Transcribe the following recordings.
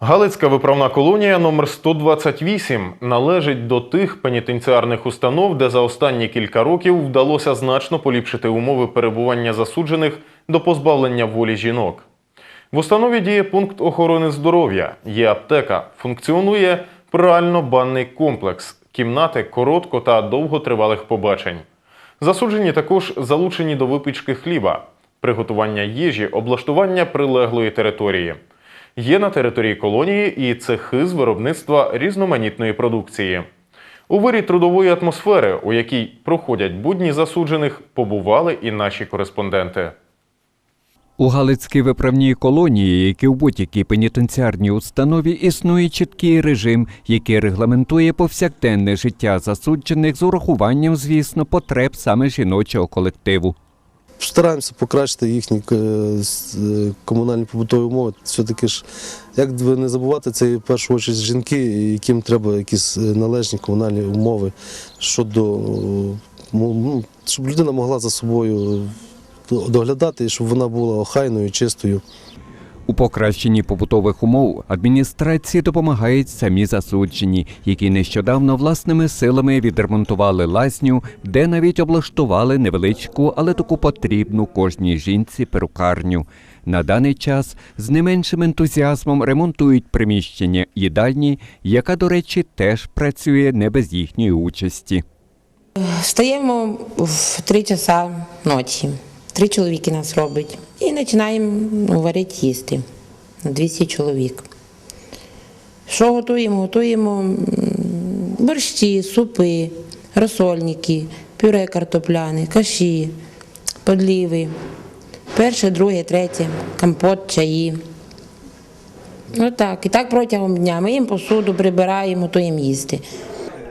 Галицька виправна колонія номер 128 належить до тих пенітенціарних установ, де за останні кілька років вдалося значно поліпшити умови перебування засуджених до позбавлення волі жінок. В установі діє пункт охорони здоров'я, є аптека, функціонує прально-банний комплекс, кімнати коротко та довготривалих побачень. Засуджені також залучені до випічки хліба, приготування їжі, облаштування прилеглої території. Є на території колонії і цехи з виробництва різноманітної продукції. У вирі трудової атмосфери, у якій проходять будні засуджених, побували і наші кореспонденти. У Галицькій виправній колонії, як і в будь-якій пенітенціарній установі, існує чіткий режим, який регламентує повсякденне життя засуджених з урахуванням, звісно, потреб саме жіночого колективу. Стараємося покращити їхні е, е, комунальні побутові умови. Все-таки ж, як би не забувати, це в першу чергу жінки, яким треба якісь е, належні комунальні умови щодо, ну, щоб людина могла за собою доглядати і щоб вона була охайною, чистою. У покращенні побутових умов адміністрації допомагають самі засуджені, які нещодавно власними силами відремонтували лазню, де навіть облаштували невеличку, але таку потрібну кожній жінці перукарню. На даний час з не меншим ентузіазмом ремонтують приміщення їдальні, яка, до речі, теж працює не без їхньої участі. Встаємо в 3 часа ночі. Три чоловіки нас роблять. І починаємо ну, варити їсти на 200 чоловік. Що готуємо? Готуємо борщі, супи, розсольники, пюре картопляне, каші, подліви. Перше, друге, третє, компот, чаї. Отак. І так протягом дня. Ми їм посуду прибираємо, готуємо їсти.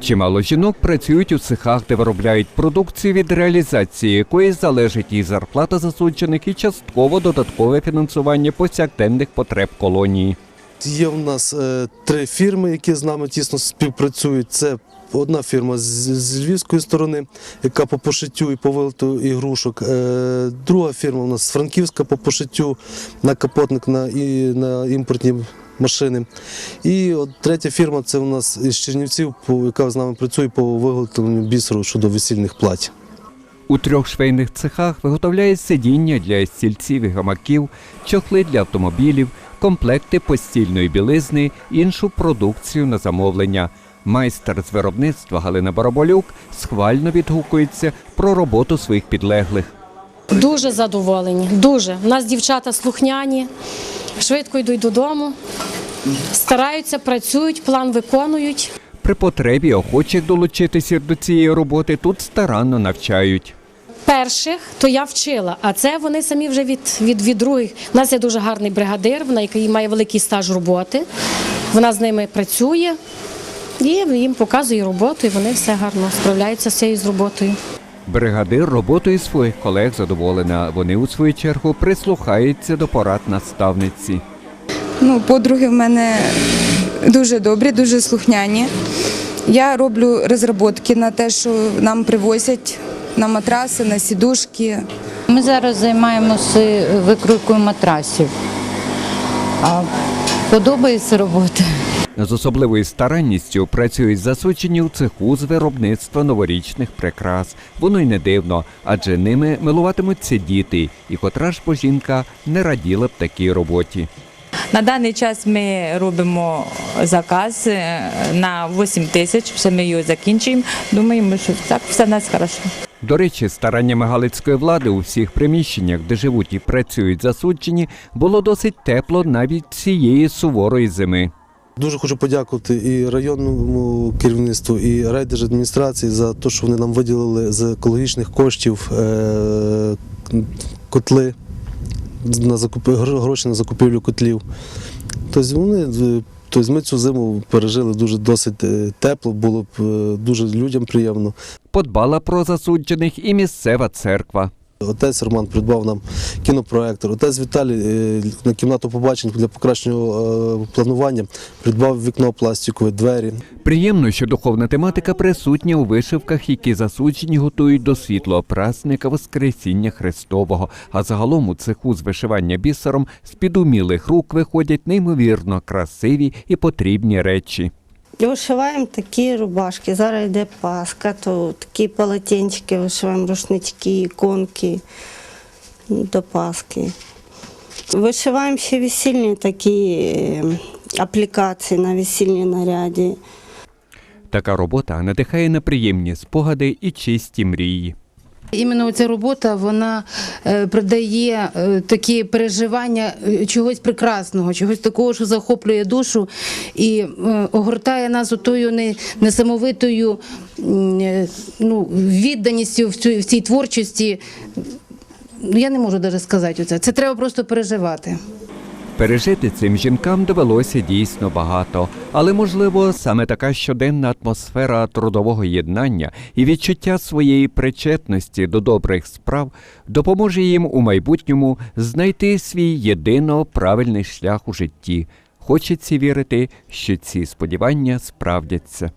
Чимало жінок працюють у цехах, де виробляють продукцію, від реалізації якої залежить і зарплата засуджених, і частково додаткове фінансування повсякденних потреб колонії. Є в нас е, три фірми, які з нами тісно співпрацюють. Це одна фірма з, львівської сторони, яка по пошиттю і по вилиту ігрушок. Е, друга фірма у нас франківська по пошиттю на капотник на, і, на імпортні машини. І от третя фірма це у нас із Чернівців, по, яка з нами працює по виготовленню бісеру щодо весільних плать. У трьох швейних цехах виготовляють сидіння для стільців і гамаків, чохли для автомобілів, комплекти постільної білизни, іншу продукцію на замовлення. Майстер з виробництва Галина Бараболюк схвально відгукується про роботу своїх підлеглих. Дуже задоволені, дуже. У нас дівчата слухняні, швидко йдуть додому, стараються, працюють, план виконують. При потребі охочих долучитися до цієї роботи тут старанно навчають. Перших то я вчила, а це вони самі вже від, від, від других. У нас є дуже гарний бригадир, вона який має великий стаж роботи. Вона з ними працює і їм показує роботу, і вони все гарно справляються з цією з роботою. Бригадир роботою своїх колег задоволена. Вони у свою чергу прислухаються до порад наставниці. Ну, подруги в мене дуже добрі, дуже слухняні. Я роблю розробки на те, що нам привозять на матраси, на сідушки. Ми зараз займаємося викройкою матрасів. А подобається робота. З особливою старанністю працюють засуджені у цеху з виробництва новорічних прикрас. Воно й не дивно, адже ними милуватимуться діти, і котра ж бо жінка не раділа б такій роботі. На даний час ми робимо заказ е, на 8 тисяч, все ми його закінчуємо. Думаємо, що так все в нас хорошо. До речі, стараннями галицької влади у всіх приміщеннях, де живуть і працюють засуджені, було досить тепло навіть цієї суворої зими. Дуже хочу подякувати і районному керівництву, і райдержадміністрації за те, що вони нам виділили з екологічних коштів е, котли на закуп... гроші на закупівлю котлів. Тобто вони тобто ми цю зиму пережили дуже досить е, тепло, було б е, дуже людям приємно. Подбала про засуджених і місцева церква. Отець Роман придбав нам кінопроектор. Отець Віталій е, на кімнату побачень для покращення е, планування придбав вікно пластикове, двері. Приємно, що духовна тематика присутня у вишивках, які засуджені готують до світлого прасника Воскресіння Христового. А загалом у цеху з вишивання бісером з-під умілих рук виходять неймовірно красиві і потрібні речі. Вишиваємо такі рубашки. Зараз йде паска, то такі полотенчики вишиваємо, рушнички, іконки до паски. Вишиваємо ще весільні такі е, аплікації на весільні наряді. Така робота надихає на приємні спогади і чисті мрії. Іменно ця робота вона е, придає е, такі переживання е, чогось прекрасного, чогось такого, що захоплює душу і огортає нас отою не- несамовитою ну, відданістю в, цю, в цій творчості. Ну, Я не можу навіть сказати оце. Це треба просто переживати. Пережити цим жінкам довелося дійсно багато, але можливо саме така щоденна атмосфера трудового єднання і відчуття своєї причетності до добрих справ допоможе їм у майбутньому знайти свій єдино правильний шлях у житті. Хочеться вірити, що ці сподівання справдяться.